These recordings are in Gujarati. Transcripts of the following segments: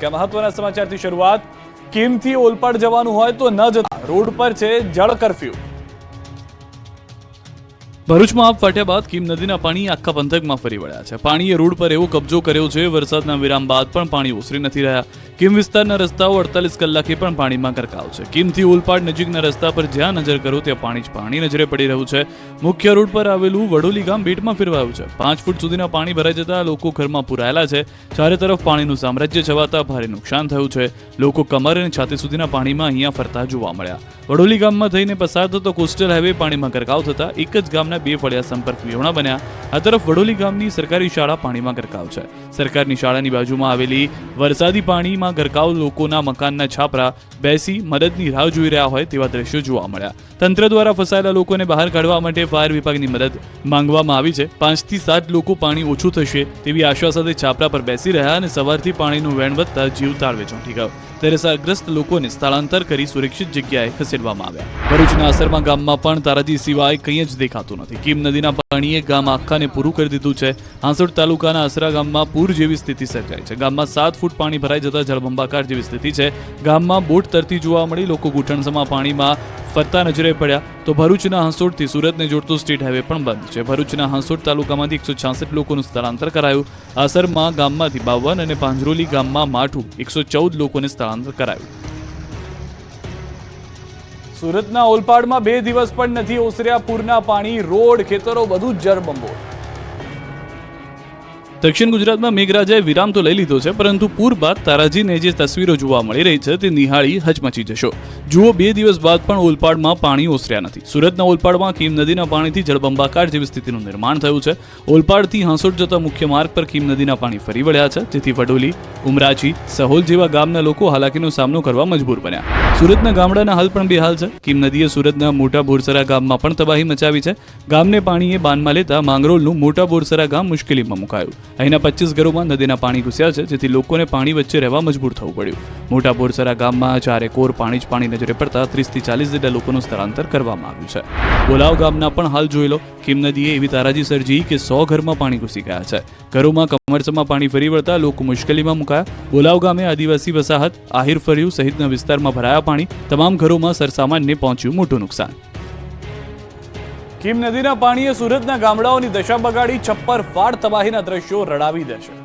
કે મહત્વના સમાચારથી શરૂઆત કિમથી ઓલપાડ જવાનું હોય તો ન જતા. રોડ પર છે જળ કરફ્યુ. ભરૂચમાં આપ ફાટ્યા બાદ કીમ નદીના પાણી આખા પંથકમાં ફરી વળ્યા છે. પાણીએ રોડ પર એવો કબજો કર્યો છે, વરસાદના વિરામ બાદ પણ પાણી ઓસરી નથી રહ્યા. કીમ વિસ્તારના રસ્તાઓ અડતાલીસ કલાકે પણ પાણીમાં ગરકાવ છે. કીમથી ઓલપાડ નજીકના રસ્તા પર જ્યાં નજર કરો ત્યાં પાણી જ પાણી નજરે પડી રહ્યું છે. મુખ્ય રોડ પર આવેલું વડોલી ગામ બેટમાં ફેરવાયું છે. પાંચ ફૂટ સુધીના પાણી ભરાઈ જતા લોકો ઘરમાં પુરાયેલા છે. ચારે તરફ પાણીનું સામ્રાજ્ય છવાતા ભારે નુકસાન થયું છે. લોકો કમર અને છાતી સુધીના પાણીમાં અહીંયા ફરતા જોવા મળ્યા. વડોલી ગામમાં થઈને પસાર થતો કોસ્ટલ હાઈવે પાણીમાં ગરકાવ થતા એક જ ગામના બે ફળિયા સંપર્ક વિહોણા બન્યા. આ તરફ વડોલી ગામની સરકારી શાળા પાણીમાં ગરકાવ છે. સરકારની શાળાની બાજુમાં આવેલી વરસાદી પાણીમાં ગરકાવ લોકોના મકાનના છાપરા બેસી મદદની રાહ જોઈ રહ્યા હોય તેવા દ્રશ્યો જોવા મળ્યા. તંત્ર દ્વારા ફસાયેલા લોકોને બહાર કાઢવા માટે ફાયર વિભાગની મદદ માંગવામાં આવી છે. પાંચથી સાત લોકો પાણી ઓછું થશે તેવી આશા સાથે છાપરા પર બેસી રહ્યા અને સવારથી પાણીનું વહેણ વધતા જીવ તાળવે ચોંટી ગયો. ત્યારે અસરગ્રસ્ત લોકોને સ્થળાંતર કરી સુરક્ષિત જગ્યાએ ખસેડવામાં આવ્યા. ભરૂચના અસરમાં ગામમાં પણ તારાજી સિવાય કંઈ જ દેખાતું નથી. કીમ નદીના પાણીએ ગામ આખાને પૂરું કરી દીધું છે. હાંસોડ તાલુકાના અસરા ગામમાં પૂર જેવી સ્થિતિ સર્જાઈ છે. ગામમાં સાત ફૂટ પાણી ભરાઈ જતા જળબંબાકાર જેવી સ્થિતિ છે. ગામમાં બોટ તરતી જોવા મળી લોકો ઘૂંટણસમાં પાણીમાં ફરતા નજરે પડ્યા તો ભરૂચના હંસોડથી સુરતને જોડતો સ્ટેટ હાઈવે પણ બંધ છે. ભરૂચના હંસોડ તાલુકામાંથી એકસો છાસઠ લોકોનું સ્થળાંતર કરાયું. અસરમાં ગામમાંથી બાવન અને પાંજરોલી ગામમાં માઠું એકસો ચૌદ લોકોને સ્થળાંતર કરાયું. સુરતના ઓલપાડમાં બે દિવસ પણ નથી ઓસર્યા પૂરના પાણી, રોડ, ખેતરો, બધું જળબંબોળ. દક્ષિણ ગુજરાતમાં મેઘરાજાએ વિરામ તો લઈ લીધો છે, પરંતુ પૂર બાદ તારાજીને જે તસવીરો જોવા મળી રહી છે તે નિહાળી હચમચી જશો. જુઓ, બે દિવસ બાદ પણ ઓલપાડમાં પાણી ઓસર્યા નથી. સુરતના ઓલપાડમાં કીમ નદીના પાણીથી જળબંબાકાર જેવી સ્થિતિનું નિર્માણ થયું છે. ઓલપાડથી હાંસોડ જતા મુખ્ય માર્ગ પર કીમ નદીના પાણી ફરી વળ્યા છે, જેથી વડોલી ઉમરાચી સહોલ જેવા ગામના લોકો હાલાકીનો સામનો કરવા મજબૂર બન્યા. સુરતના ગામડાના હાલ પણ બેહાલ છે. કીમ નદીએ સુરતના મોટા બોરસરા ગામમાં પણ તબાહી મચાવી છે. ગામને પાણીએ બાનમાં લેતા માંગરોળનું મોટા બોરસરા ગામ મુશ્કેલીમાં મુકાયું. અહીંના પચીસ ઘરોમાં નદીના પાણી ઘૂસ્યા છે, જેથી લોકોને પાણી વચ્ચે રહેવા મજબૂર થવું પડ્યું. મોટા બોરસરા ગામમાં ચારે કોર પાણી જ પાણી નજરે પડતા ત્રીસથી ચાલીસ જેટલા લોકોનું સ્થળાંતર કરવામાં આવ્યું છે. બોલાવ ગામના પણ હાલ જોઈ લો, કિમ નદીએ એવી તારાજી સર્જી કે સો ઘરમાં પાણી ઘૂસી ગયા છે. ઘરોમાં કમરસમાં પાણી ફરી વળતા લોકો મુશ્કેલીમાં મુકાયા. બોલાવ ગામે આદિવાસી વસાહત આહિર ફર્યું સહિતના વિસ્તારમાં ભરાયા પાણી તમામ ઘરોમાં સરસામાનને પહોંચ્યું મોટું નુકસાન. કીમ નદીના પાણીએ સુરતના ગામડાઓની દશા બગાડી છપ્પર ફાડ તબાહીના દ્રશ્યો રડાવી દેશે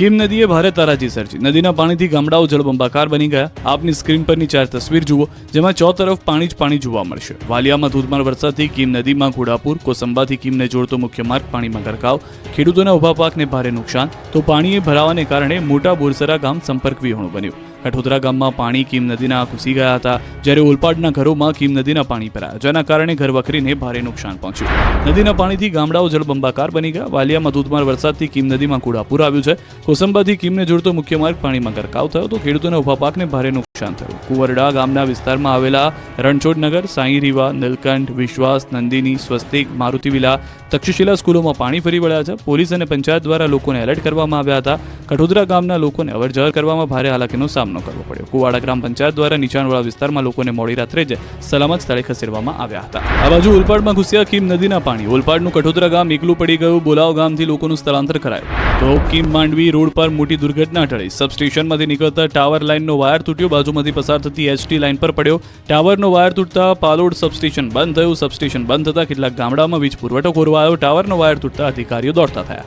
કીમ નદીએ ભારે તારાજી સર્જી. નદીના પાણીથી ગામડાઓ જળબંબાકાર બની ગયા. આપની સ્ક્રીન પરની ચાર તસવીર જુઓ, જેમાં ચો તરફ પાણી જ પાણી જોવા મળશે. વાલિયામાં ધોધમાર વરસાદથી કીમ નદીમાં ઘોડાપુર, કોસંબાથી કીમને જોડતો મુખ્ય માર્ગ, પાણીમાં ગરકાવ. ખેડૂતોના ઊભા પાકને ભારે નુકસાન. તો પાણીએ ભરાવાને કારણે મોટા બોરસરા ગામ સંપર્ક વિહોણું બન્યું. કઠોદરા ગામમાં પાણી કીમ નદીના ઘૂસી ગયા હતા. જ્યારે ઓલપાડના ઘરોમાં કીમ નદીના પાણી ભરાયા. જેના કારણે ઘર વખરીને ભારે નુકસાન પહોંચ્યું. નદીના પાણીથી ગામડાઓ જળબંબાકાર બની ગયા. વાલિયામાં ધોધમાર વરસાદથી કીમ નદીમાં કુડાપુર આવ્યું છે. કોસંબાથી કીમને જોડતો મુખ્ય માર્ગ પાણીમાં ગરકાવ થયો તો ખેડૂતોના ઊભા પાકને ભારે નુકસાન થયું. કુંવરડા ગામના વિસ્તારમાં આવેલા રણછોડનગર સાંઈ રીવા નીલકંઠ, વિશ્વાસ, નંદિની, સ્વસ્તિક, મારુતિ વિલા, તક્ષશિલા સ્કૂલોમાં પાણી ફરી વળ્યા છે. પોલીસ અને પંચાયત દ્વારા લોકોને એલર્ટ કરવામાં આવ્યા હતા. કઠોદરા ગામના લોકોને અવરજવર કરવામાં ભારે હાલાકીનો સામનો કરવો પડ્યો. કુવાડા ગ્રામ પંચાયત દ્વારા નીચાણવાળા વિસ્તારમાં લોકોને મોડી રાત્રે જ સલામત સ્થળે ખસેડવામાં આવ્યા હતા. આ બાજુ ઓલપાડમાં ઘૂસ્યા કીમ નદીના પાણી. ઓલપાડનું કઠોદરા ગામ એકલું પડી ગયું. બોલાવ ગામથી લોકોનું સ્થળાંતર કરાયું. તો કીમ માંડવી રોડ પર મોટી દુર્ઘટના ટળી. સબસ્ટેશનમાંથી નીકળતા ટાવર લાઇનનો વાયર તૂટ્યો. બાજુમાંથી પસાર થતી એચટી લાઇન પર પડ્યો. ટાવરનો વાયર તૂટતા પાલોડ સબસ્ટેશન બંધ થયું. સબસ્ટેશન બંધ થતા કેટલાક ગામડામાં વીજ પુરવઠો ખોરવાયો ટાવરનો વાયર તૂટતા અધિકારીઓ દોડતા થયા.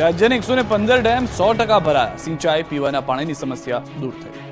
રાજ્યના એકસો ને પંદર ડેમ સો ટકા ભરાયા. સિંચાઈ, પીવાના પાણીની સમસ્યા દૂર થઈ.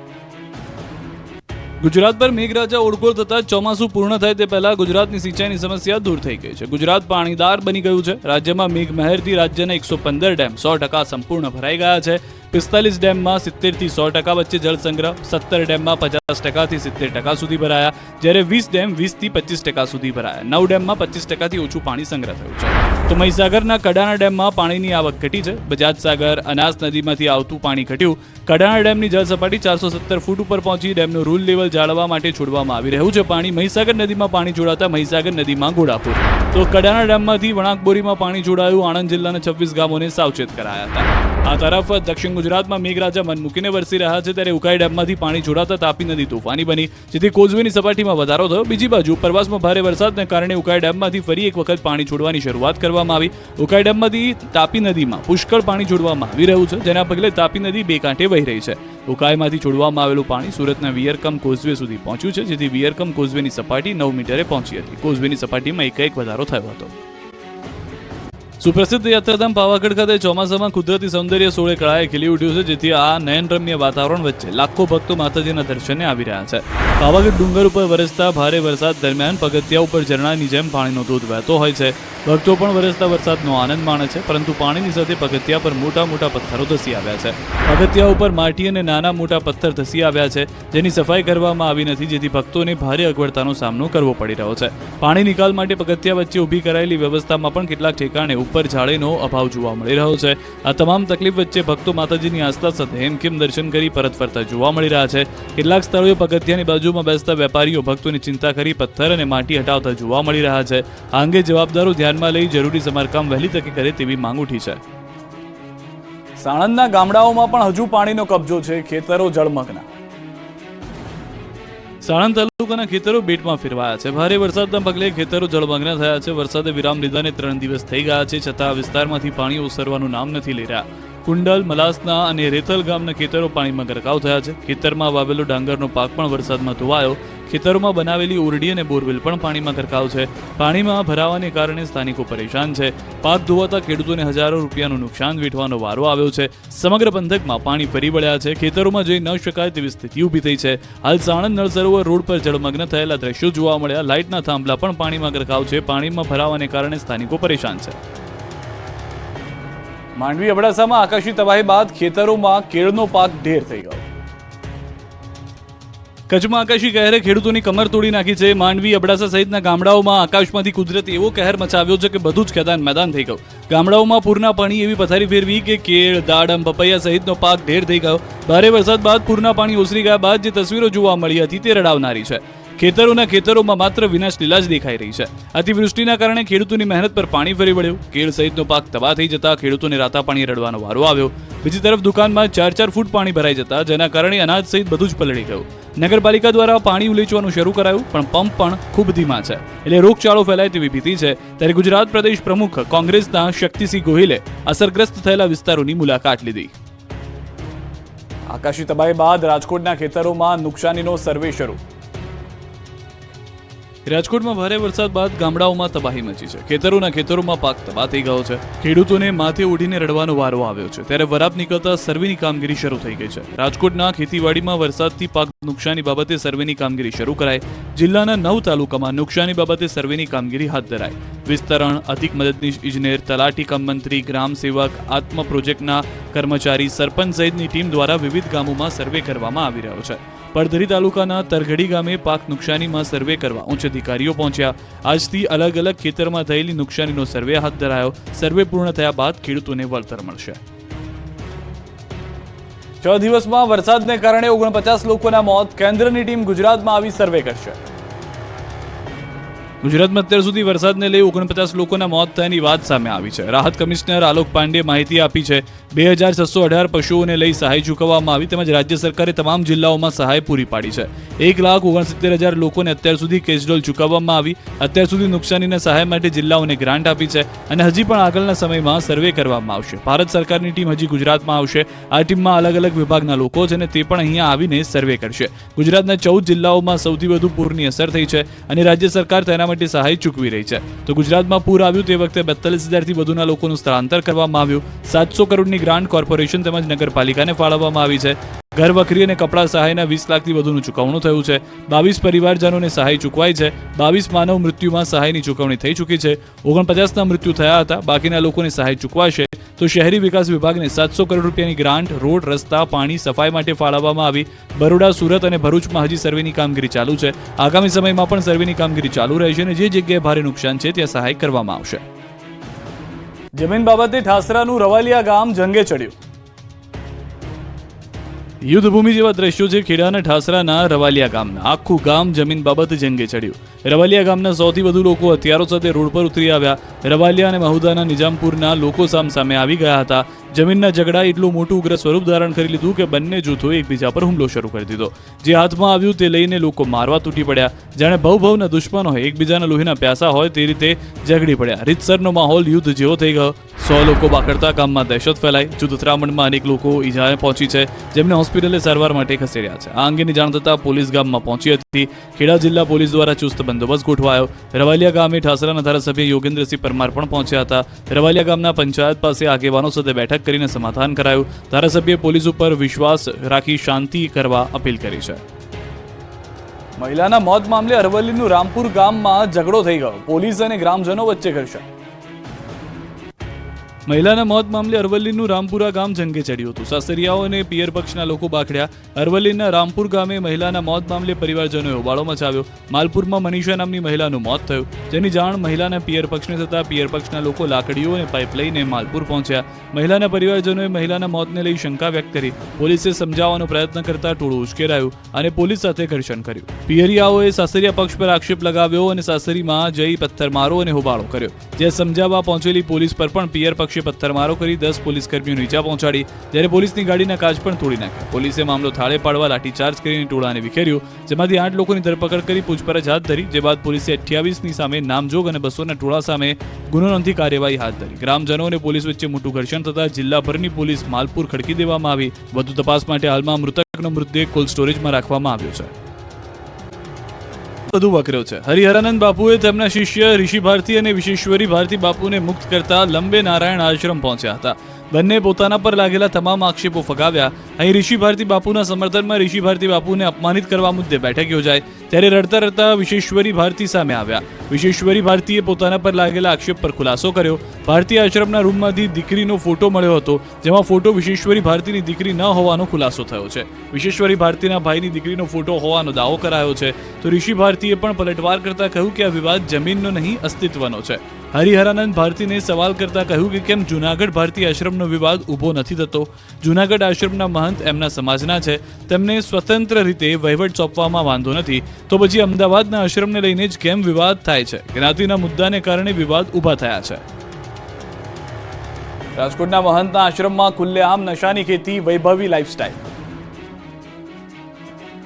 ગુજરાત પર મેઘરાજા ઓળખોળ થતા ચોમાસું પૂર્ણ થાય તે પહેલા ગુજરાતની સિંચાઈની સમસ્યા દૂર થઈ ગઈ છે. ગુજરાત પાણીદાર બની ગયું છે. રાજ્યમાં મેઘમહેરથી રાજ્યના એકસો પંદર ડેમ સો ટકા સંપૂર્ણ ભરાઈ ગયા છે. પિસ્તાલીસ ડેમમાં સિત્તેરથી સો ટકા વચ્ચે જળ સંગ્રહ, સત્તર ડેમમાં પચાસ ટકાથી સિત્તેર ટકા સુધી ભરાયા. જ્યારે વીસ ડેમ વીસથી પચીસ ટકા સુધી ભરાયા. નવ ડેમમાં પચીસ ટકાથી ઓછું પાણી સંગ્રહ થયું છે. તો મહીસાગરના કડાણા ડેમમાં પાણીની આવક ઘટી છે. બજાજ સાગર અનાસ નદીમાંથી આવતું પાણી ઘટ્યું. કડાણા ડેમની જળ સપાટી ચારસો સત્તર ફૂટ ઉપર પહોંચી ડેમનું રૂલ લેવલ જાળવવા માટે છોડવામાં આવી રહ્યું છે. પાણી મહીસાગર નદીમાં પાણી જોડાતા મહીસાગર નદીમાં ઘોડાપુર. તો કડાણા ડેમમાંથી વણાકબોરીમાં પાણી જોડાયું આણંદ જિલ્લાના છવ્વીસ ગામોને સાવચેત કરાયા હતા. આ તરફ દક્ષિણ ગુજરાતમાં મેઘરાજા મન મૂકીને વરસી રહ્યા છે ત્યારે ઉકાઈ ડેમમાંથી પાણી જોડાતા તાપી નદી તોફાની બની. જેથી કોઝવેની સપાટીમાં વધારો થયો. બીજી બાજુ ઉપરવાસમાં ભારે વરસાદને કારણે ઉકાઈ ડેમમાંથી ફરી એક વખત પાણી છોડવાની શરૂઆત કરવામાં આવી. ઉકાઈ ડેમમાંથી તાપી નદીમાં પુષ્કળ પાણી છોડવામાં આવી રહ્યું છે. જેના પગલે તાપી નદી બે કાંઠે વહી રહી છે. ઉકાઈમાંથી છોડવામાં આવેલું પાણી સુરતના વિયરકમ કોઝવે સુધી પહોંચ્યું છે, જેથી વિયરકમ કોઝવેની સપાટી નવ મીટરે પહોંચી હતી. કોઝવેની સપાટીમાં એક એક વધારો થયો હતો. સુપ્રસિદ્ધ યાત્રાધામ પાવાગઢ ખાતે ચોમાસામાં કુદરતી સૌંદર્ય સોળે કળાએ ખીલી ઉઠ્યું છે, જેથી આ નયનરમ્ય વાતાવરણ વચ્ચે લાખો ભક્તો માતાજીના દર્શને આવી રહ્યા છે. પાવાગઢ ડુંગર ઉપર વરસતા ભારે વરસાદ દરમિયાન પગથિયા ઉપર ઝરણાની જેમ પાણીનો ધોધ વહેતો હોય છે. ભક્તો પણ વરસતા વરસાદનો આનંદ માણે છે, પરંતુ પાણીની સાથે પગથિયા પર મોટા મોટા પથ્થરો ધસી આવ્યા છે. પગથિયા ઉપર માટી અને નાના મોટા પથ્થર ધસી આવ્યા છે, જેની સફાઈ કરવામાં આવી નથી, જેથી ભક્તોને ભારે અગવડતાનો સામનો કરવો પડી રહ્યો છે. પાણી નિકાલ માટે પગથિયા વચ્ચે ઊભી કરાયેલી વ્યવસ્થામાં પણ કેટલાક ઠેકાણે ઉપર જાળીનો અભાવ જોવા મળી રહ્યો છે. આ તમામ તકલીફ વચ્ચે ભક્તો માતાજીની આસ્થા સાથે હેમખેમ દર્શન કરી પરત ફરતા જોવા મળી રહ્યા છે. કેટલાક સ્થળોએ પગથિયાની બાજુમાં બેસતા વેપારીઓ ભક્તોની ચિંતા કરી પથ્થર અને માટી હટાવતા જોવા મળી રહ્યા છે. આ અંગે જવાબદારો ધ્યાનમાં લઈ જરૂરી સમારકામ વહેલી તકે કરે તેવી માંગ ઉઠી છે. સાણંદના ગામડાઓમાં પણ હજુ પાણીનો કબજો છે. ખેતરો જળમગ્ન. સાણંદ તાલુકાના ખેતરો બેટમાં ફેરવાયા છે. ભારે વરસાદના પગલે ખેતરો જળમગ્ન થયા છે. વરસાદે વિરામ લીધાને ત્રણ દિવસ થઈ ગયા છે. છતાં વિસ્તારમાંથી પાણી ઓસરવાનું નામ નથી લઈ રહ્યા. કુંડલ, મલાસના અને રેતલ ગામના ખેતરો પાણીમાં ગરકાવ થયા છે. ખેતરમાં વાવેલો ડાંગરનો પાક પણ વરસાદમાં ધોવાયો. ખેતરોમાં બનાવેલી ઓરડી અને બોરવેલ પણ પાણીમાં ગરકાવ છે. પાણીમાં ભરાવાને કારણે સ્થાનિકો પરેશાન છે. પાક ધોવાતા ખેડૂતોને હજારો રૂપિયાનું નુકસાન વેઠવાનો વારો આવ્યો છે. સમગ્ર પંથકમાં પાણી ફરી વળ્યા છે. ખેતરોમાં જઈ ન શકાય તેવી સ્થિતિ ઊભી થઈ છે. હાલ સાણંદ નળ સરોવર રોડ પર જળમગ્ન થયેલા દ્રશ્યો જોવા મળ્યા. લાઇટના થાંભલા પણ પાણીમાં ગરકાવ છે. પાણીમાં ભરાવાને કારણે સ્થાનિકો પરેશાન છે. માંડવી અબડાસામાં આકાશી તબાહી બાદ ખેતરોમાં કેળનો પાક ઢેર થઈ ગયો. કચ્છમાં આકાશી કહેરે ખેડૂતોની કમર તોડી નાખી છે. માંડવી, અબડાસા સહિતના ગામડાઓમાં આકાશમાંથી કુદરતી એવો કહેર મચાવ્યો છે કે બધું જ ખેદાન મેદાન થઈ ગયું. ગામડાઓમાં પૂરના પાણી એવી પથારી ફેરવી કે કેળ, દાડમ, પપૈયા સહિતનો પાક ઢેર થઈ ગયો. ભારે વરસાદ બાદ પૂરના પાણી ઓસરી ગયા બાદ જે તસવીરો જોવા મળી હતી તે રડાવનારી છે. ખેતરોના ખેતરોમાં માત્ર વિનાશ લીલા જ દેખાઈ રહી છે. અતિવૃષ્ટિના કારણે ખેડૂતોની મહેનત પર પાણી ફરી વળ્યું. કેળ સહિતનો પાક તબાહ થઈ જતા ખેડૂતોને રાતા પાણી રડવાનો વારો આવ્યો. બીજી તરફ દુકાનમાં ચાર ચાર ફૂટ પાણી ભરાઈ જતા, જેના કારણે અનાજ સહિત બધું જ પલળી ગયું. નગરપાલિકા દ્વારા પાણી ઉલેચવાનું શરૂ કરાયું, પણ પંપ પણ ખૂબ ધીમા છે. એટલે રોગચાળો ફેલાય તેવી ભીતિ છે. ત્યારે ગુજરાત પ્રદેશ પ્રમુખ કોંગ્રેસના શક્તિસિંહ ગોહિલે અસરગ્રસ્ત થયેલા વિસ્તારોની મુલાકાત લીધી. આકાશી તબાહી બાદ રાજકોટના ખેતરોમાં નુકસાનીનો સર્વે શરૂ. રાજકોટમાં ભારે વરસાદ બાદ ગામડાઓમાં તબાહી મચી છે. ખેતરોના ખેતરોમાં પાક તબાહ થઈ ગયો છે. ખેડૂતોને માથે ઉડીને રડવાનો વારો આવ્યો છે. ત્યારે વરાપ નીકળતા સર્વેની કામગીરી શરૂ થઈ ગઈ છે. રાજકોટના ખેતીવાડીમાં વરસાદથી પાક નુકસાની બાબતે સર્વેની કામગીરી શરૂ કરાય જિલ્લાના નવ તાલુકામાં નુકસાની બાબતે સર્વેની કામગીરી હાથ ધરાય વિસ્તરણ, અધિક મદદનીશ ઇજનેર, તલાટી કમ મંત્રી, ગ્રામ સેવક આત્મ પ્રોજેક્ટના કર્મચારી, સરપંચ સહિતની ટીમ દ્વારા વિવિધ ગામોમાં સર્વે કરવામાં આવી રહ્યો છે. પડધરી તાલુકાના તરઘડી ગામે પાક નુકસાનીમાં સર્વે કરવા ઉચ્ચ અધિકારીઓ પહોંચ્યા. આજથી અલગ અલગ ખેતરમાં થયેલી નુકસાનીનો સર્વે હાથ ધરાયો. સર્વે પૂર્ણ થયા બાદ ખેડૂતોને વળતર મળશે. છ દિવસમાં વરસાદને કારણે ઓગણપચાસ લોકોના મોત. કેન્દ્રની ટીમ ગુજરાતમાં આવી સર્વે કરશે. ગુજરાતમાં અત્યાર સુધી વરસાદને લઈ ઓગણપચાસ લોકોના મોત થયાની વાત સામે આવી છે. રાહત કમિશનર આલોક પાંડે માહિતી આપી છે, બે હજાર છસો અઢાર પશુઓને લઈ સહાય ચૂકવવામાં આવી તેમજ રાજ્ય સરકારે તમામ જિલ્લાઓમાં સહાય પૂરી પાડી છે. એક લાખ ઓગણસિત્તેર હજાર લોકોને અત્યાર સુધી કેસડોલ ચૂકવવામાં આવી, અત્યાર સુધી નુકસાનીના સહાય માટે જિલ્લાઓને ગ્રાન્ટ આપી છે અને હજી પણ આગળના સમયમાં સર્વે કરવામાં આવશે. ભારત સરકારની ટીમ હજી ગુજરાતમાં આવશે. આ ટીમમાં અલગ અલગ વિભાગના લોકો છે અને તે પણ અહીંયા આવીને સર્વે કરશે. ગુજરાતના ચૌદ જિલ્લાઓમાં સૌથી વધુ પૂરની અસર થઈ છે અને રાજ્ય સરકાર તેના માટે સહાય ચૂકવી રહી છે. તો ગુજરાતમાં પૂર આવ્યું તે વખતે બેતાલીસ હજારથી વધુના લોકોનું સ્થળાંતર કરવામાં આવ્યું. સાતસો કરોડની ગ્રાન્ટ કોર્પોરેશન તેમજ નગરપાલિકાને ફાળવવામાં આવી છે. ઘર વખરી અને કપડાં સહાયના વીસ લાખથી વધુનું ચૂકવણું થયું છે. બાવીસ પરિવારજનોને સહાય ચૂકવાઈ છે. બાવીસ માનવ મૃત્યુમાં સહાયની ચૂકવણી થઈ ચૂકી છે. ઓગણપચાસના મૃત્યુ થયા હતા. બાકીના લોકોને સહાય ચૂકવાશે. તો શહેરી વિકાસ વિભાગને સાતસો કરોડ રૂપિયાની ગ્રાન્ટ, રોડ, રસ્તા, પાણી, સફાઈ માટે ફાળવવામાં આવી. બરોડા, સુરત અને ભરૂચમાં હજી સર્વેની કામગીરી ચાલુ છે. આગામી સમયમાં પણ સર્વેની કામગીરી ચાલુ રહેશે અને જે જગ્યાએ ભારે નુકસાન છે ત્યાં સહાય કરવામાં આવશે. જમીન બાબતે ઠાસરાનું રવાલિયા ગામ જંગે ચડ્યું. યુદ્ધભૂમિ જેવા દ્રશ્યો છે ખેડાના ઠાસરાના રવાલિયા ગામના, આખું ગામ જમીન બાબતે જંગે ચડ્યું. રવાલિયા ગામના સૌથી વધુ લોકો હથિયારો સાથે રોડ પર ઉતરી આવ્યા. રવાલિયા અને મહુદાના નિજામપુરના લોકો સામ સામે આવી ગયા હતા. જમીનના ઝઘડા એટલું મોટું ઉગ્ર સ્વરૂપ ધારણ કરી લીધું કે બંને જૂથોએ એકબીજા પર હુમલો શરૂ કરી દીધો. જે હાથમાં આવ્યું તે લઈને લોકો મારવા તૂટી પડ્યા. જાણે ભવ ભવના દુશ્મનો હોય, એકબીજાના લોહીના પ્યાસા હોય તે રીતે ઝઘડી પડ્યા. રીતસરનો માહોલ યુદ્ધ જેવો થઈ ગયો. સો લોકો બાકડતા ગામમાં દહેશત ફેલાઈ. જૂથ ઉતરામણમાં અનેક લોકો ઈજાએ પહોંચી છે. જેમને હોસ્પિટલે સારવાર માટે ખસેડ્યા છે. આ અંગેની જાણ થતાં પોલીસ ગામમાં પહોંચી હતી. ખેડા જિલ્લા પોલીસ દ્વારા ચુસ્ત બંદોબસ્ત ગોઠવાયો. રવાલિયા ગામે ઠાસરાના ધારાસભ્ય યોગેન્દ્રસિંહ પરમાર પણ પહોંચ્યા હતા. રવાલિયા ગામના પંચાયત પાસે આગેવાનો સાથે બેઠક કરીને સમાધાન કરાયું. ધારાસભ્યે પોલીસ ઉપર વિશ્વાસ રાખી શાંતિ કરવા અપીલ કરી છે. મહિલાના મોત મામલે અરવલ્લીનું રામપુર ગામમાં ઝઘડો થઈ ગયો. પોલીસ અને ગ્રામજનો વચ્ચે ઘર્ષણ. મહિલાના મોત મામલે અરવલ્લીનું રામપુરા ગામ જંગે ચડ્યું હતું. સાસરિયાઓ અને પિયર પક્ષના લોકો બાખડ્યા. અરવલ્લીના રામપુર ગામે મહિલાના મોત મામલે પરિવારજનોએ હોબાળો મચાવ્યો. માલપુરમાં મનીષા નામની મહિલાનું મોત થયું. જેની જાણ મહિલાના પિયર પક્ષને થતાં પિયર પક્ષના લોકો લાકડીઓ અને પાઇપ લઈને માલપુર પહોંચ્યા. મહિલાના પરિવારજનોએ મહિલાના મોતને લઈ શંકા વ્યક્ત કરી. પોલીસે સમજાવવાનો પ્રયત્ન કરતા ટોળું ઉશ્કેરાયું અને પોલીસ સાથે ઘર્ષણ કર્યું. પિયરિયાઓએ સાસરિયા પક્ષ પર આક્ષેપ લગાવ્યો અને સાસરીમાં જઈ પથ્થરમારો અને હોબાળો કર્યો. જે સમજાવવા પહોંચેલી પોલીસ પર પણ પિયર પક્ષે પથ્થરમારો કરી દસ પોલીસ કર્મીઓને ઈજા પહોંચાડી. જ્યારે પોલીસની ગાડીના કાચ પણ તોડી નાખ્યા. પોલીસે મામલો થાળે પાડવા લાઠીચાર્જ કરીને ટોળાને વિખેર્યું, જેમાંથી આઠ લોકોની ધરપકડ કરી પૂછપરછ હાથ ધરી, જે બાદ પોલીસે અઠ્યાવીસની સામે નામજોગ અને બસોના ટોળા સામે ગુનો નોંધી કાર્યવાહી હાથ ધરી. ગ્રામજનો અને પોલીસ વચ્ચે મોટું ઘર્ષણ થતાં જિલ્લાભરની પોલીસ માલપુર ખડકી દેવામાં આવી. વધુ તપાસ માટે હાલમાં મૃતકનો મૃતદેહ કોલ્ડ સ્ટોરેજમાં રાખવામાં આવ્યો છે. વધુ વકર્યો છે. હરિહરાનંદ બાપુએ તેમના શિષ્ય ઋષિ ભારતી અને વિશેશ્વરી ભારતી બાપુને મુક્ત કરતા લંબે નારાયણ આશ્રમ પહોંચ્યા હતા. બંને પોતાના પર લાગેલા તમામ આક્ષેપો ફગાવ્યા. અહીં ઋષિ ભારતી બાપુના સમર્થનમાં ઋષિ ભારતી બાપુને અપમાનિત કરવા મુદ્દે બેઠક યોજાઈ. ત્યારે રડતા રડતા વિશેશ્વરી ભારતી સામે આવ્યા. વિશેશ્વરી ભારતીએ પોતાના પર લાગેલા આક્ષેપ પર ખુલાસો કર્યો. ભારતીય આશ્રમના રૂમમાંથી દીકરીનો ફોટો મળ્યો હતો, જેમાં ફોટો વિશેશ્વરી ભારતીની દીકરી ન હોવાનો ખુલાસો થયો છે. વિશેશ્વરી ભારતીના ભાઈની દીકરીનો ફોટો હોવાનો દાવો કરાયો છે. તો ઋષિ ભારતીએ પણ પલટવાર કરતા કહ્યું કે આ વિવાદ જમીનનો નહીં, અસ્તિત્વનો છે. હરિહરાનંદ ભારતીને સવાલ કરતા કહ્યું કે કેમ જુનાગઢ ભારતીય આશ્રમનો વિવાદ ઊભો નથી થતો? જુનાગઢ આશ્રમના મહંત એમના સમાજના છે. તેમને સ્વતંત્ર રીતે વહીવટ સોંપવામાં વાંધો નથી. તો પછી અમદાવાદના આશ્રમને લઈને જ કેમ વિવાદ થાય છે? જ્ઞાતિના મુદ્દાને કારણે વિવાદ ઊભા થયા છે. રાજકોટના મહંતના આશ્રમમાં ખુલ્લેઆમ નશાની ખેતી વૈભવી લાઈફસ્ટાઈલ.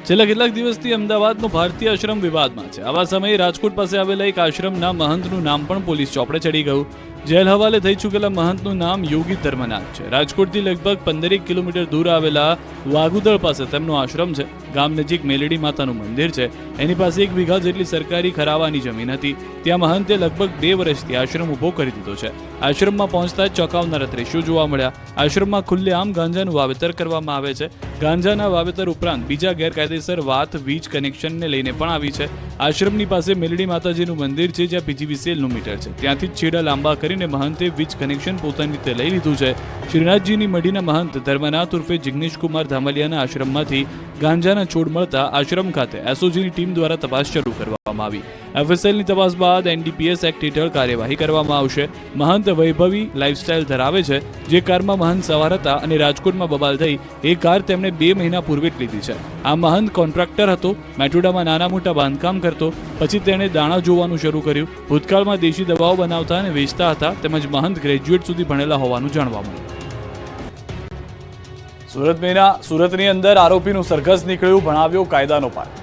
છેલ્લા કેટલાક દિવસથી અમદાવાદનો ભારતીય આશ્રમ વિવાદમાં છે. આવા સમયે રાજકોટ પાસે આવેલા એક આશ્રમના મહંતનું નામ પણ પોલીસ ચોપડે ચડી ગયું. જેલ હવાલે થઈ ચૂકેલા મહંતનું નામ યોગી ધર્મનાથ છે. રાજકોટથી લગભગ પંદરેક કિલોમીટર દૂર આવેલા વાગુદળ પાસે તેમનો આશ્રમ છે. ગામ નજીક મેલડી માતાનું મંદિર છે. એની પાસે એક વીઘા જેટલી સરકારી ખરાવાની જમીન હતી. ત્યાં મહંતે લગભગ બે વર્ષથી આશ્રમ ઊભો કરી દીધો છે. આશ્રમમાં પહોંચતા ચોંકાવનારા દ્રશ્યો જોવા મળ્યા. આશ્રમમાં ખુલ્લેઆમ ગાંજાનું વાવેતર કરવામાં આવે છે. ગાંજાના વાવેતર ઉપરાંત બીજા ગેરકાયદેસર વાત, વીજ કનેક્શનને લઈને પણ આવી છે. આશ્રમની પાસે મેલડી માતાજીનું મંદિર છે જ્યાં પીજીવીસીએલનું મીટર છે. ત્યાંથી જ છેડા લાંબા કરીને મહંતે વીજ કનેક્શન પોતાની રીતે લઈ લીધું છે. શ્રીનાથજીની મઢીના મહંત ધર્મનાથ ઉર્ફે જિગ્નેશ કુમાર ધામલિયાના આશ્રમમાંથી ગાંજાના છોડ મળતા આશ્રમ ખાતે એસઓજીની ટીમ દ્વારા તપાસ શરૂ કરવામાં આવી. એફએસએલની તપાસ બાદ એનડીપીએસ એક્ટ હેઠળ કાર્યવાહી કરવામાં આવશે. મહંત વૈભવી લાઇફસ્ટાઇલ ધરાવે છે, જે કારમાં મહંત સવાર હતા અને રાજકોટમાં બબાલ થઈ, એ કાર તેમણે બે મહિના પૂર્વે જ લીધી છે. આ મહંત કોન્ટ્રાક્ટર હતો, મેટુડામાં નાના મોટા બાંધકામ કરતો, પછી તેણે દાણા જોવાનું શરૂ કર્યું. ભૂતકાળમાં દેશી દવાઓ બનાવતા અને વેચતા હતા, તેમજ મહંત ગ્રેજ્યુએટ સુધી ભણેલા હોવાનું જાણવા મળ્યું. સુરતની અંદર આરોપીનું સરઘસ નીકળ્યું, ભણાવ્યો કાયદાનો પાઠ.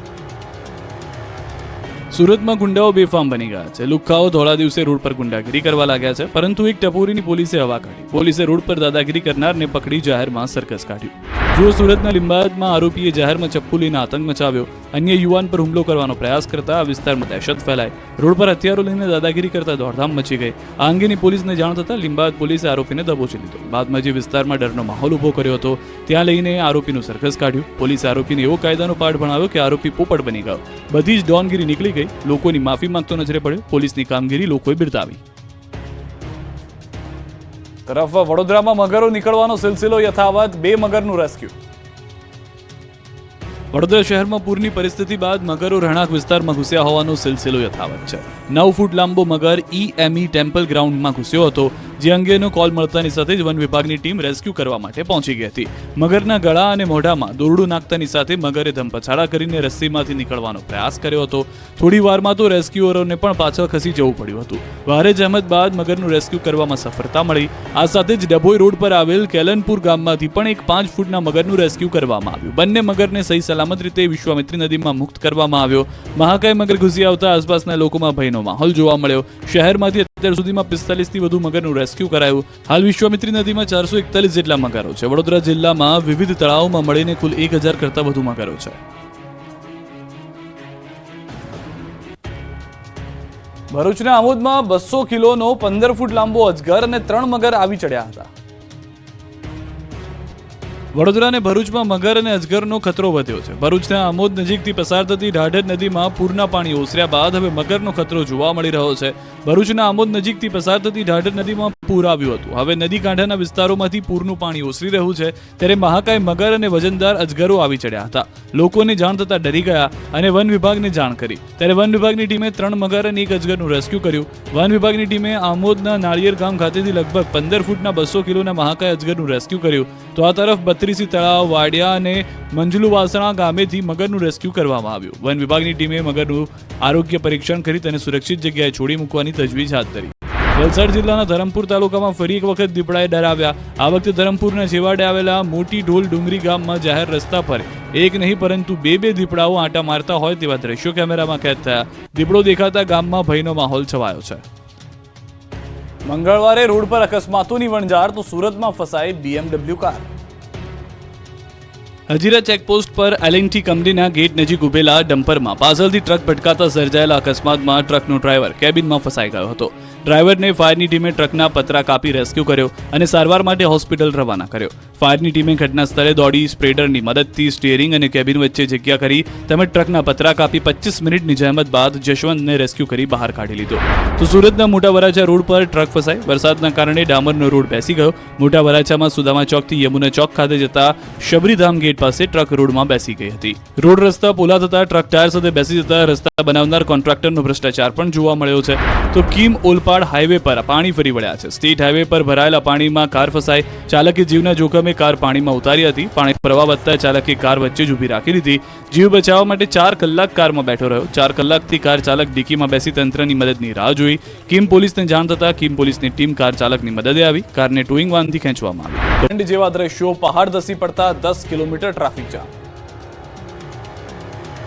સુરતમાં ગુંડાઓ બેફામ બની ગયા છે. લુખ્ખાઓ ધોળા દિવસે રોડ પર ગુંડાગીરી કરવા લાગ્યા છે, પરંતુ એક ટપોરીની પોલીસે હવા કાઢી. પોલીસે રોડ પર દાદાગીરી કરનારને પકડી જાહેરમાં સરઘસ કાઢ્યું. જો સુરતના લિંબાયતમાં આરોપીએ જાહેરમાં ચપ્પુ લઈને આતંક મચાવ્યો અન્ય યુવાન પર હુમલો કરવાનો પ્રયાસ કરતા આ વિસ્તારમાં દહેશત ફેલાય રોડ પર હથિયારો લઈને દાદાગીરી કરતા દોડધામ મચી ગઈ. આ અંગેની પોલીસને જાણ થતાં લીંબાયત પોલીસે આરોપીને દબોચી લીધો. બાદમાં જે વિસ્તારમાં ડરનો માહોલ ઊભો કર્યો હતો, ત્યાં લઈને આરોપીનું સરઘસ કાઢ્યું. પોલીસ આરોપીને એવો કાયદાનો પાઠ ભણાવ્યો કે આરોપી પોપટ બની ગયો. બધી જ ડોનગીરી નીકળી ગઈ. લોકોની માફી માંગતો નજરે પડ્યો. પોલીસની કામગીરી લોકોએ બિરદાવી. તરફ વડોદરામાં મગરો નીકળવાનો સિલસિલો યથાવત. બે મગરનું રેસ્ક્યુ. વડોદરા શહેરમાં પૂરની પરિસ્થિતિ બાદ મગરો રહેણાંક વિસ્તારમાં ઘૂસ્યા હોવાનો સિલસિલો યથાવત છે. નવ ફૂટ લાંબો મગર ઈએમઈ ટેમ્પલ ગ્રાઉન્ડમાં ઘૂસ્યો હતો, જે અંગેનો કોલ મળતાની સાથે જ વન વિભાગની ટીમ રેસ્ક્યુ કરવા માટે પહોંચી ગઈ હતી. મગરના ગળા અને મોઢામાં દોરડું નાખતાની સાથે મગરે ધમપછાડા કરીને રસ્સીમાંથી નીકળવાનો પ્રયાસ કર્યો હતો. થોડી વારમાં તો રેસ્ક્યુઅરોને પણ પાછળ ખસી જવું પડ્યું હતું. ભારે જહેમત બાદ મગરનું રેસ્ક્યુ કરવામાં સફળતા મળી. આ સાથે જ ડભોઈ રોડ પર આવેલ કેલનપુર ગામમાંથી પણ એક પાંચ ફૂટના મગરનું રેસ્ક્યુ કરવામાં આવ્યું. બંને મગરને સહી સલામત રીતે વિશ્વામિત્રી નદીમાં મુક્ત કરવામાં આવ્યો. મહાકાય મગર ઘૂસી આવતા આસપાસના લોકોમાં ભયનો માહોલ જોવા મળ્યો. શહેરમાંથી અત્યાર સુધીમાં પિસ્તાલીસથી વધુ મગરનું રેસ્ક્યુ કરાયું. હાલ વિશ્વામિત્રી નદીમાં ચારસો એકતાલીસ જેટલા મગરો છે. વડોદરા જિલ્લામાં વિવિધ તળાવોમાં મળીને કુલ એક હજાર કરતાં વધુ મગરો છે. ભરૂચના આમોદમાં બસો કિલોનો પંદર ફૂટ લાંબો અજગર અને ત્રણ મગર આવી ચડ્યા હતા. વડોદરા અને ભરૂચમાં મગર અને અજગરનો ખતરો વધ્યો છે. ભરૂચના આમોદ નજીકથી પસાર થતી ઢાઢર નદીમાં પૂરના પાણી ઓસર્યા બાદ હવે મગરનો ખતરો જોવા મળી રહ્યો છે. ભરૂચના આમોદ નજીકથી પસાર થતી ઢાઢર નદીમાં પૂર આવ્યું હતું. હવે નદી કાંઠાના વિસ્તારોમાંથી પૂરનું પાણી ઓસરી રહ્યું છે. ત્યારે મહાકાય મગર અને વજનદાર અજગરો આવી ચડ્યા હતા. લોકોને જાણ થતાં ડરી ગયા અને વન વિભાગને જાણ કરી. ત્યારે વન વિભાગની ટીમે ત્રણ મગર અને એક અજગરનું રેસ્ક્યુ કર્યું. વન વિભાગની ટીમે આમોદના નાળિયેર ગામ ખાતેથી લગભગ પંદર ફૂટના બસો કિલોના મહાકાય અજગરનું રેસ્ક્યુ કર્યું. તો આ તરફ બત્રીસી તળાવ, વાડિયા અને મંજુલુ વાસણા ગામેથી મગરનું રેસ્ક્યુ કરવામાં આવ્યું. વન વિભાગની ટીમે મગરનું આરોગ્ય પરીક્ષણ કરી તેને સુરક્ષિત જગ્યાએ છોડી મૂકવાની તજવીજ હાથ ધરી. વલસાડ જિલ્લાના ધરમપુર તાલુકામાં ફરી એક વખત દીપડાએ ડરાવ્યા આ વખતે ધરમપુરના છેવાડે આવેલા મોટી ઢોલ ડુંગરી ગામમાં જાહેર રસ્તા પર એક નહીં, પરંતુ બે બે દીપડાઓ આંટા મારતા હોય તેવા દ્રશ્યો કેમેરામાં કેદ થયા. દીપડો દેખાતા ગામમાં ભયનો માહોલ છવાયો છે. મંગળવારે રોડ પર અકસ્માતોની વણઝાર તો સુરતમાં ફસાઈ બીએમડબ્લ્યુ કાર. હજીરા ચેકપોસ્ટ પર એલએનટી કંપનીના ગેટ નજીક ઉભેલા ડમ્પરમાં પાછળથી ટ્રક ભટકાતા સર્જાયેલા અકસ્માતમાં ટ્રકનો ડ્રાઈવર કેબિનમાં ફસાઈ ગયો હતો. ડ્રાઈવરને ફાયરની ટીમે ટ્રકના પતરા કાપી રેસ્ક્યુ કર્યો અને સારવાર માટે હોસ્પિટલ રવાના કર્યો. ફાયરની ટીમે ઘટના સ્થળે દોડી સ્પ્રેડરની મદદથી સ્ટીયરિંગ અને કેબિન વચ્ચે જગ્યા કરી તેમજ ટ્રકના પતરા કાપી પચીસ મિનિટની જહેમત બાદ જશવંતને રેસ્ક્યુ કરી બહાર કાઢી લીધો. તો સુરતના મોટા વરાછા રોડ પર ટ્રક ફસાઈ વરસાદના કારણે ડામરનો રોડ બેસી ગયો. મોટા વરાછામાં સુદામા ચોકથી યમુના ચોક ખાતે જતા શબરીધામ ગેટ પાસે ટ્રક રોડમાં બેસી ગઈ હતી. રોડ રસ્તા પોલા થતા ટ્રક ટાયર સાથે બેસી જતા રસ્તા બનાવનાર કોન્ટ્રાક્ટરનો ભ્રષ્ટાચાર પણ જોવા મળ્યો છે. તો કિમ ઓલપાડ હાઈવે પર પાણી ફરી વળ્યા છે. સ્ટેટ હાઈવે પર ભરાયેલા પાણીમાં કાર ફસાઈ. ચાલકે જીવના જોખમે કાર પાણીમાં ઉતારી હતી. પાણી પ્રવાહ વધતા ચાલકે કાર વચ્ચે જ ઊભી રાખી દીધી જીવ બચાવવા માટે ચાર કલાક કારમાં બેઠો રહ્યો. ચાર કલાકથી કાર ચાલક ડીકીમાં બેસી તંત્રની મદદની રાહ જોઈ. કિમ પોલીસને જાણ થતા કિમ પોલીસની ટીમ કાર ચાલકની મદદે આવી. કારને ટોઈંગ વાનથી ખેંચવામાં આવી. દંડ જેવા દ્રશ્યો પહાડ ધસી પડતા દસ કિલોમીટર ટ્રાફિક જામ.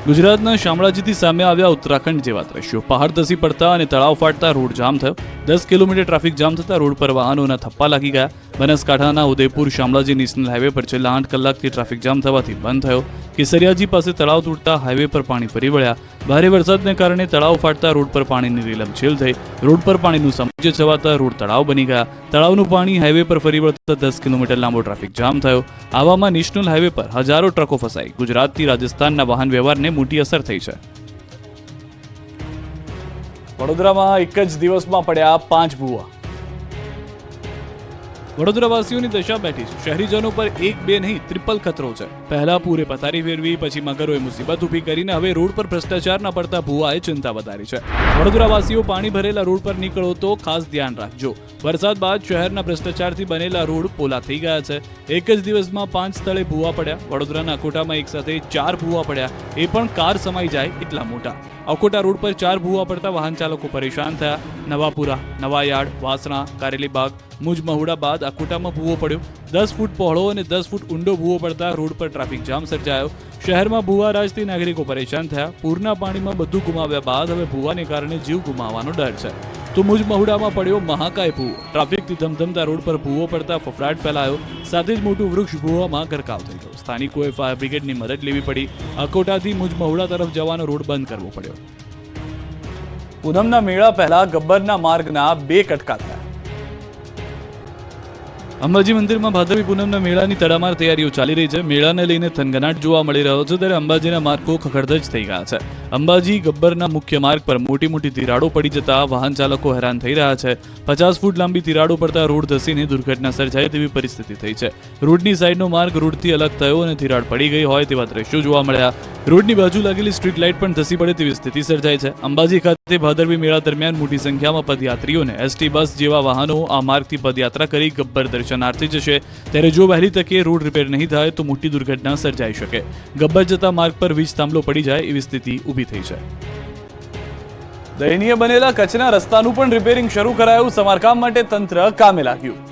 ગુજરાતના શામળાજીથી સામે આવ્યા ઉત્તરાખંડ જેવા દ્રશ્યો. પહાડ ધસી પડતા અને તળાવ ફાટતા રોડ જામ થયો. દસ કિલોમીટર ટ્રાફિક જામ થતા રોડ પર વાહનોના થપ્પા લાગી ગયા. બનાસકાંઠાના ઉદયપુર શામળાજી નેશનલ હાઈવે પર છેલ્લા આઠ કલાકથી ટ્રાફિક જામ થવાથી બંધ થયો. કેસરિયાજી પાસે તળાવ તૂટતા હાઈવે પર પાણી ફરી વળ્યા. ભારે વરસાદને કારણે તળાવ ફાટતા રોડ પર પાણીની રીલમછેલ થઈ. રોડ પર પાણીનું સમુદ્ર છવાતા રોડ તળાવ બની ગયા. તળાવનું પાણી હાઈવે પર ફરી વળતા દસ કિલોમીટર લાંબો ટ્રાફિક જામ થયો. આવામાં નેશનલ હાઈવે પર હજારો ટ્રકો ફસાઈ. ગુજરાતથી રાજસ્થાનના વાહન વ્યવહારને મોટી અસર થઈ છે. વડોદરામાં એક જ દિવસમાં પડ્યા પાંચ ભૂવા. વડોદરાવાસીઓની દશા બેઠી છે. શહેરીજનો પર એક બે નહીં, ત્રિપલ ખતરો છે. પહેલા પૂરે પથારી ફેરવી, પછી મગરોએ મુસીબત ઊભી કરીને હવે રોડ પર ભ્રષ્ટાચારના પડતા ભૂવાએ ચિંતા વધારી છે. વડોદરાવાસીઓ પાણી ભરેલા રોડ પર નીકળો તો ખાસ ધ્યાન રાખજો. વરસાદ બાદ શહેરના ભ્રષ્ટાચારથી બનેલા રોડ પોલા થઈ ગયા છે. એક જ દિવસમાં પાંચ સ્થળે ભૂવા પડ્યા. વડોદરાના કોટામાં એક સાથે ચાર ભૂવા પડ્યા. એ પણ કાર સમાઈ જાય એટલા મોટા. અકોટા રોડ પર ચાર ભૂવા પડતા વાહન ચાલકો પરેશાન થયા. નવાપુરા નવાયાર્ડ વાસણા, કારેલીબાગ મુજ મહુડા બાદ અકોટામાં ભૂવો પડ્યો. દસ ફૂટ પહોળો અને દસ ફૂટ ઊંડો ભૂવો પડતા રોડ પર ટ્રાફિક જામ સર્જાયો. શહેરમાં ભૂવારાજથી નાગરિકો પરેશાન થયા. પૂરના પાણીમાં બધું ગુમાવ્યા બાદ હવે ભૂવાને કારણે જીવ ગુમાવવાનો ડર છે. તો મુજ મહુડામાં પડ્યો મહાકાય ભૂવો. ટ્રાફિકથી ધમધમતા રોડ પર ભૂવો પડતા ફફડાટ ફેલાયો. સાથે જ મોટું વૃક્ષ ભૂવામાં ગરકાવ થઈ ગયો. સ્થાનિકોએ ફાયર બ્રિગેડની મદદ લેવી પડી. અકોટાથી મુજ મહુડા તરફ જવાનો રોડ બંધ કરવો પડ્યો. પૂનમના મેળા પહેલા ગબ્બરના માર્ગના બે કટકા થયા. અંબાજી મંદિરમાં ભાદરવી પૂનમના મેળાની તડામાર તૈયારીઓ ચાલી રહી છે. મેળાને લઈને થનગનાટ જોવા મળી રહ્યો છે ત્યારે અંબાજીના માર્ગો ખખડધજ થઈ ગયા છે. અંબાજી ગબ્બરના મુખ્ય માર્ગ પર મોટી મોટી તિરાડો પડી જતા વાહન ચાલકો હેરાન થઈ રહ્યા છે. પચાસ ફૂટ લાંબી તિરાડો પડતા રોડ ધસીને દુર્ઘટના સર્જાય તેવી પરિસ્થિતિ થઈ છે. રોડની સાઈડનો માર્ગ રોડથી અલગ થયો અને તિરાડ પડી ગઈ હોય તેવા દ્રશ્યો જોવા મળ્યા. રોડની બાજુ લાગેલી સ્ટ્રીટ લાઇટ પણ ધસી પડે તેવી સ્થિતિ સર્જાય છે. અંબાજી ખાતે ભાદરવી મેળા દરમિયાન મોટી સંખ્યામાં પદયાત્રીઓને એસટી બસ જેવા વાહનો આ માર્ગથી પદયાત્રા કરી ગબ્બર દર્શનાર્થે જશે. ત્યારે જો વહેલી તકે રોડ રિપેર નહીં થાય તો મોટી દુર્ઘટના સર્જાઈ શકે. ગબ્બર જતા માર્ગ પર વીજ થાંભલો પડી જાય એવી સ્થિતિ ઊભી થઈ છે. દયનીય બનેલા કચ્છના રસ્તાનું પણ રિપેરિંગ શરૂ કરાયું. સમારકામ માટે તંત્ર કામે લાગ્યું.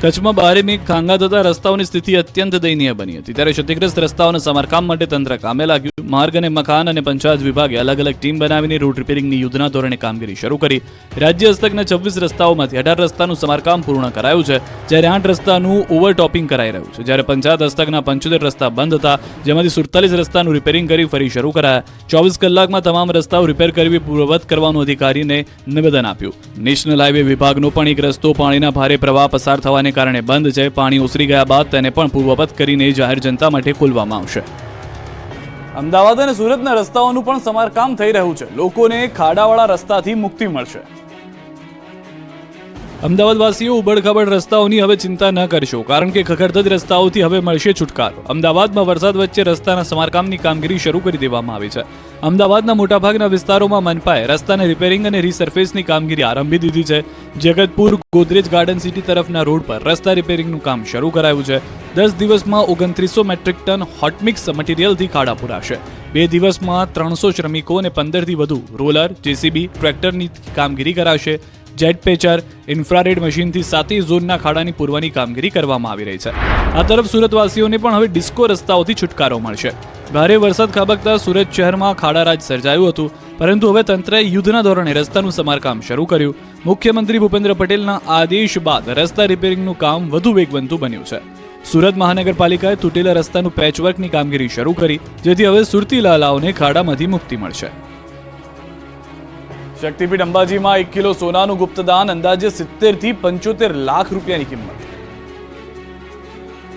કચ્છમાં બારે મેઘ ખાંગા થતા રસ્તાઓની સ્થિતિ અત્યંત દયનીય બની હતી. ત્યારે ક્ષતિગ્રસ્ત રસ્તાઓના સમારકામ માટે તંત્ર કામે લાગ્યું. માર્ગ અને મકાન અને પંચાયત વિભાગે અલગ અલગ ટીમ બનાવીને રોડ રિપેરિંગની યુદ્ધના ધોરણે કામગીરી શરૂ કરી. રાજ્ય હસ્તકના છવ્વીસ રસ્તાઓમાંથી અઢાર રસ્તાનું સમારકામ પૂર્ણ કરાયું છે. જ્યારે આઠ રસ્તાનું ઓવરટોપિંગ કરાઈ રહ્યું છે. જ્યારે પંચાયત હસ્તકના પંચોતેર રસ્તા બંધ હતા. જેમાંથી સુડતાલીસ રસ્તાનું રિપેરિંગ કરી ફરી શરૂ કરાયા. ચોવીસ કલાકમાં તમામ રસ્તાઓ રિપેર કરવી પૂર્વવત કરવાનું અધિકારીને નિવેદન આપ્યું. નેશનલ હાઈવે વિભાગનો પણ એક રસ્તો પાણીના ભારે પ્રવાહ પસાર થવાને કારણે બંધ છે. પાણી ઓસરી ગયા બાદ તેને પણ પૂર્વવત કરીને જાહેર જનતા માટે ખોલવામાં આવશે. અમદાવાદ અને સુરતના રસ્તાઓનું પણ સમારકામ થઈ રહ્યું છે. લોકોને ખાડાવાળા રસ્તાથી મુક્તિ મળશે. અમદાવાદવાસીઓ ઉબડખાબડ રસ્તાઓની હવે ચિંતા ન કરશો, કારણ કે ખખડધજ રસ્તાઓથી હવે મળશે છુટકારો. અમદાવાદમાં વરસાદ વચ્ચે રસ્તાના સમારકામની કામગીરી શરૂ કરી દેવામાં આવી છે. અમદાવાદના મોટાભાગના વિસ્તારોમાં મનપાએ રસ્તાને રિપેરિંગ અને રીસર્ફેસની કામગીરી આરંભી દીધી છે. જગતપુર, ગોદરેજ ગાર્ડન સિટી તરફના રોડ પર રસ્તા રિપેરિંગનું કામ શરૂ કરાયું છે. દસ દિવસમાં ઓગણત્રીસો મેટ્રિક ટન હોટમિક્સ મટીરિયલથી ખાડા પુરાશે. બે દિવસમાં ત્રણસો શ્રમિકો અને પંદરથી વધુ રોલર, જેસીબી, ટ્રેક્ટરની કામગીરી કરાશે. જેટ પેચર, ઇન્ફ્રારેડ મશીનથી સાતેય ઝોનના ખાડાની પૂરવાની કામગીરી કરવામાં આવી રહી છે. આ તરફ સુરતવાસીઓને પણ હવે ડિસ્કો રસ્તાઓથી છુટકારો મળશે. ભારે વરસાદ ખાબકતા સુરત શહેરમાં ખાડારાજ સર્જાયું હતું, પરંતુ હવે તંત્રએ યુદ્ધના ધોરણે રસ્તાનું સમારકામ શરૂ કર્યું. મુખ્યમંત્રી ભૂપેન્દ્ર પટેલના આદેશ બાદ રસ્તા રિપેરિંગનું કામ વધુ વેગવંતું બન્યું છે. સુરત મહાનગરપાલિકાએ તૂટેલા રસ્તાનું પેચવર્કની કામગીરી શરૂ કરી, જેથી હવે સુરતી લાલાઓને ખાડામાંથી મુક્તિ મળશે. શક્તિપીઠ અંબાજીમાં એક કિલો સોનાનું ગુપ્તદાન અંદાજે સિત્તેરથી પંચોતેર લાખ રૂપિયાની કિંમત.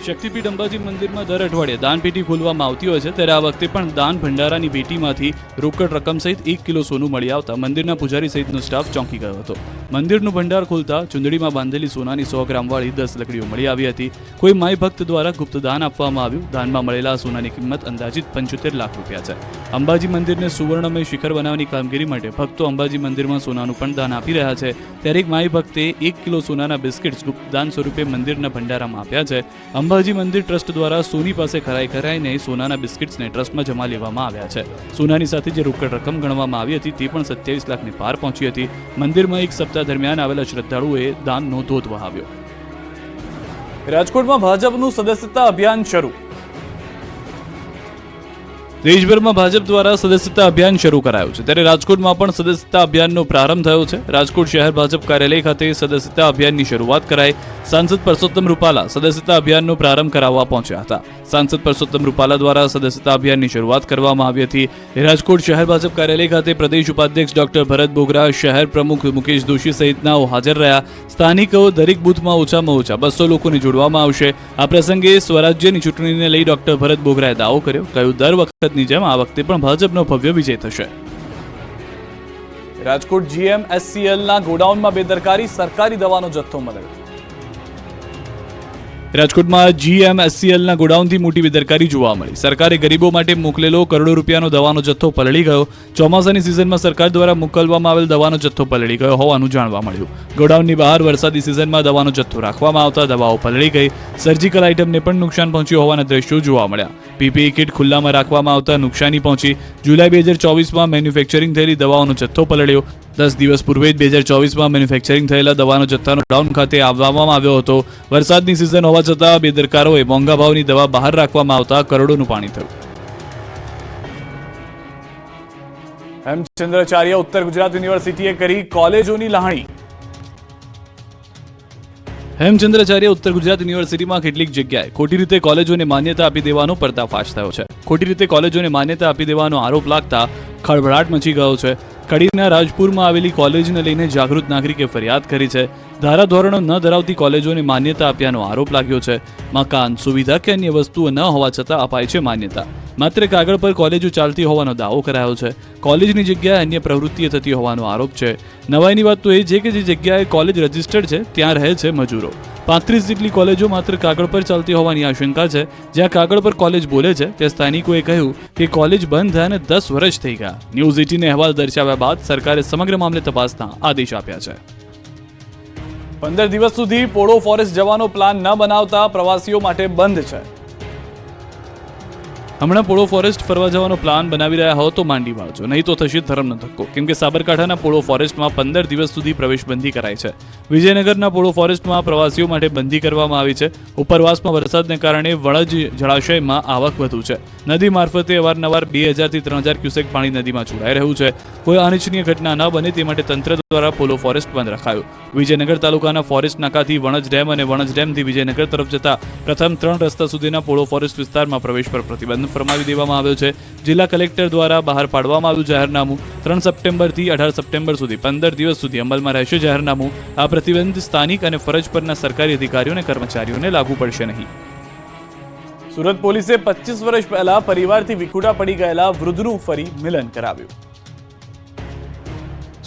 શક્તિપીઠ અંબાજી મંદિરમાં દર અઠવાડિયે દાનપેટી ખોલવામાં આવતી હોય છે. ત્યારે આ વખતે પણ દાન ભંડારાની પેટીમાંથી રોકડ રકમ સહિત એક કિલો સોનું મળી આવતા મંદિરના પૂજારી સહિતનો સ્ટાફ ચોંકી ગયો હતો. મંદિરનું ભંડાર ખોલતા ચુંદડીમાં બાંધેલી સોનાની સો ગ્રામવાળી દસ લકડીઓ મળી આવી હતી. કોઈ માય ભક્ત દ્વારા ગુપ્ત દાન આપવામાં આવ્યું. દાનમાં મળેલા સોનાની કિંમત અંદાજિત પંચોતેર લાખ રૂપિયા છે. અંબાજી મંદિરને સુવર્ણમય શિખર બનાવવાની કામગીરી માટે ભક્તો અંબાજી મંદિરમાં સોનાનું પણ દાન આપી રહ્યા છે. ત્યારે એક માય ભક્તે એક કિલો સોનાના બિસ્કિટ્સ ગુપ્ત દાન સ્વરૂપે મંદિરના ભંડારામાં આપ્યા છે. અંબાજી મંદિર ટ્રસ્ટ દ્વારા સોની પાસે ખરાઈ ખરાઈને સોનાના બિસ્કિટ્સને ટ્રસ્ટમાં જમા લેવામાં આવ્યા છે. સોનાની સાથે જે રોકડ રકમ ગણવામાં આવી હતી, તે પણ સત્યાવીસ લાખની પાર પહોંચી હતી. મંદિરમાં એક સપ્તાહ દરમિયાન આવેલા શ્રદ્ધાળુઓએ દાનનો ધોધ વહાવ્યો. રાજકોટમાં ભાજપનું સદસ્યતા અભિયાન શરૂ. દેશભરમાં ભાજપ દ્વારા સદસ્યતા અભિયાન શરૂ કરાયું છે. ત્યારે રાજકોટમાં પણ સદસ્યતા અભિયાનનો પ્રારંભ થયો છે. રાજકોટ શહેર ભાજપ કાર્યાલય ખાતે સદસ્યતા અભિયાનની શરૂઆત કરાઈ. સાંસદ પરસોત્તમ રૂપાલા સદસ્યતા અભિયાનનો પ્રારંભ કરાવવા પહોંચ્યા હતા. સાંસદ પરસોત્તમ રૂપાલા દ્વારા સદસ્યતા અભિયાનની શરૂઆત કરવામાં આવી હતી. રાજકોટ શહેર ભાજપ કાર્યાલય ખાતે પ્રદેશ ઉપાધ્યક્ષ ડોક્ટર ભરત બોગરા, શહેર પ્રમુખ મુકેશ દોશી સહિતનાઓ હાજર રહ્યા. સ્થાનિકો દરેક બૂથમાં ઓછામાં ઓછા બસો લોકોને જોડવામાં આવશે. આ પ્રસંગે સ્વરાજ્યની ચૂંટણીને લઈ ડોક્ટર ભરત બોગરાએ દાવો કર્યો. કહ્યું, દર વખતની જેમ આ વખતે પણ ભાજપનો ભવ્ય વિજય થશે. રાજકોટ જીએમ એસસીએલના ગોડાઉનમાં બેદરકારી, સરકારી દવાનો જથ્થો મળ્યો. રાજકોટમાં જીએમએસસીએલના ગોડાઉનથી મોટી બેદરકારી જોવા મળી. સરકારે ગરીબો માટે મોકલેલો કરોડો રૂપિયાનો દવાનો જથ્થો પલળી ગયો. ચોમાસાની સિઝનમાં સરકાર દ્વારા મોકલવામાં આવેલ દવાનો જથ્થો પલળી ગયો હોવાનું જાણવા મળ્યું. ગોડાઉનની બહાર વરસાદી સિઝનમાં દવાનો જથ્થો રાખવામાં આવતા દવાઓ પલળી ગઈ. સર્જિકલ આઇટમને પણ નુકસાન પહોંચ્યું હોવાના દ્રશ્યો જોવા મળ્યા. પીપીઈ કિટ ખુલ્લામાં રાખવામાં આવતા નુકસાની પહોંચી. જુલાઈ બે હજાર ચોવીસમાં મેન્યુફેક્ચરિંગ થયેલી દવાઓનો જથ્થો પલળ્યો. દસ દિવસ પૂર્વે જ બે હજાર ચોવીસમાં મેન્યુફેક્ચરિંગ થયેલા દવાનો જથ્થાનો ડાઉન ખાતે આવવામાં આવ્યો હતો. વરસાદની સિઝન હોવા છતાં બેદરકારોએ મોંઘા ભાવની દવા બહાર રાખવામાં આવતા કરોડોનું પાણી થયું. હેમચંદ્રાચાર્ય ઉત્તર ગુજરાત યુનિવર્સિટીએ કરી કોલેજોની લહાણી. હેમચંદ્રાચાર્ય ઉત્તર ગુજરાત યુનિવર્સિટીમાં કેટલીક જગ્યાએ ખોટી રીતે કોલેજોને માન્યતા આપી દેવાનો પર્દાફાશ થયો છે. ખોટી રીતે કોલેજોને માન્યતા આપી દેવાનો આરોપ લાગતા ખળભળાટ મચી ગયો છે. કડીના રાજપુરમાં આવેલી કોલેજને લઈને જાગૃત નાગરિકે ફરિયાદ કરી છે. ધારાધોરણો ન ધરાવતી કોલેજોને માન્યતા આપ્યાનો આરોપ લાગ્યો છે. મકાન, સુવિધા કે અન્ય વસ્તુઓ ન હોવા છતાં અપાય છે માન્યતા. માત્ર કાગળ પર કોલેજો ચાલતી હોવાનો દાવો કરાયો છે. કોલેજની જગ્યાએ અન્ય પ્રવૃત્તિઓ થતી હોવાનો આરોપ છે. નવાઈની વાત તો એ છે કે જે જગ્યાએ કોલેજ રજિસ્ટર્ડ છે, ત્યાં રહે છે મજૂરો. પાંત્રીસ જેટલી કોલેજો માત્ર કાગળ પર ચાલતી હોવાની આશંકા છે. જ્યાં કાગળ પર કોલેજ બોલે છે, ત્યાં સ્થાનિકોએ કહ્યું કે કોલેજ બંધ થયાને દસ વર્ષ થઈ ગયા. ન્યૂઝ એટીને અહેવાલ દર્શાવ્યા બાદ સરકારે સમગ્ર મામલે તપાસના આદેશ આપ્યા છે. પંદર દિવસ સુધી પોળો ફોરેસ્ટ જવાનો પ્લાન ન બનાવતા પ્રવાસીઓ માટે બંધ છે. હમણાં પોળો ફોરેસ્ટ ફરવા જવાનો પ્લાન બનાવી રહ્યા હો તો માંડી વાળજો. નહીં તો થશે ધરમનો ધક્કો. કેમ કે સાબરકાંઠાના પોળો ફોરેસ્ટમાં પંદર દિવસ સુધી પ્રવેશ બંધી કરાઈ છે. વિજયનગરના પોળો ફોરેસ્ટમાં પ્રવાસીઓ માટે બંધી કરવામાં આવી છે. ઉપરવાસમાં વરસાદને કારણે વણજ જળાશયમાં આવક વધુ છે. નદી મારફતે અવારનવાર બે હજારથી ત્રણ હજાર ક્યુસેક પાણી નદીમાં છોડાઈ રહ્યું છે. કોઈ અનિચ્છનીય ઘટના ન બને તે માટે તંત્ર દ્વારા પોલો ફોરેસ્ટ બંધ રખાયો. વિજયનગર તાલુકાના ફોરેસ્ટ નાકાથી વણજ ડેમ અને વણજ ડેમથી વિજયનગર તરફ જતા પ્રથમ ત્રણ રસ્તા સુધીના પોળો ફોરેસ્ટ વિસ્તારમાં પ્રવેશ પર પ્રતિબંધ ફરમાવી દેવામાં આવ્યો છે. જિલ્લા કલેક્ટર દ્વારા બહાર પાડવામાં આવ્યું જાહેરનામું. ત્રણ સપ્ટેમ્બરથી અઢાર સપ્ટેમ્બર સુધી, પંદર દિવસ સુધી અમલમાં રહેશે જાહેરનામું. આ પ્રતિબંધ સ્થાનિક અને ફરજ પરના સરકારી અધિકારીઓ અને કર્મચારીઓને લાગુ પડશે નહીં. સુરત પોલીસે પચીસ વર્ષ પહેલા પરિવારથી વિખુટા પડી ગયેલા વૃદ્ધનું ફરી મિલન કરાવ્યું.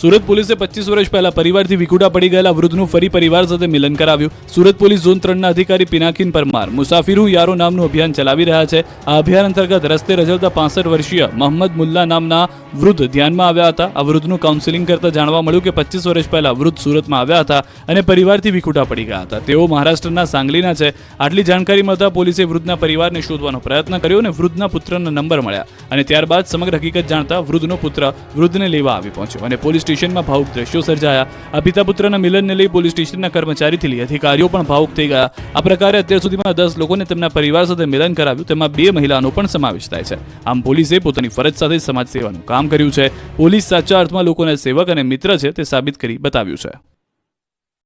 સુરત પોલીસે પચીસ વર્ષ પહેલા પરિવારથી વિકુટા પડી ગયેલા વૃદ્ધનું ફરી પરિવાર સાથે મિલન કરાવ્યું. સુરત પોલીસ ઝોન ત્રણના અધિકારી પિનાકીન પરમાર, મુસાફિરું યારો નામનું અભિયાન ચલાવી રહ્યા છે. આ અભિયાન અંતર્ગત રસ્તે રજવતા પાસઠ વર્ષીય મોહમ્મદ મુલ્લા નામના વૃદ્ધ ધ્યાનમાં આવ્યા હતા. આ વૃદ્ધનું કાઉન્સેલિંગ કરતા જાણવા મળ્યું કે પચીસ વર્ષ પહેલા વૃદ્ધ સુરતમાં આવ્યા હતા અને પરિવારથી વિખુટા પડી ગયા હતા. તેઓ મહારાષ્ટ્રના સાંગલીના છે. આટલી જાણકારી મળતા પોલીસે વૃદ્ધના પરિવારને શોધવાનો પ્રયત્ન કર્યો અને વૃદ્ધના પુત્રના નંબર મળ્યા અને ત્યારબાદ સમગ્ર હકીકત જાણતા વૃદ્ધનો પુત્ર વૃદ્ધને લેવા આવી પહોંચ્યો અને પોલીસ સ્ટેશનમાં ભાવુક દ્રશ્યો સર્જાયા. આ પિતા પુત્રના મિલનને લઈ પોલીસ સ્ટેશનના કર્મચારીથી લઈ અધિકારીઓ પણ ભાવુક થઈ ગયા. આ પ્રકારે અત્યાર સુધીમાં દસ લોકોને તેમના પરિવાર સાથે મિલન કરાવ્યું. તેમાં બે મહિલાનો પણ સમાવેશ થાય છે. આમ પોલીસે પોતાની ફરજ સાથે સમાજ સેવાનું કામ કર્યું છે. પોલીસ સાચા અર્થમાં લોકોના સેવક અને મિત્ર છે તે સાબિત કરી બતાવ્યું છે.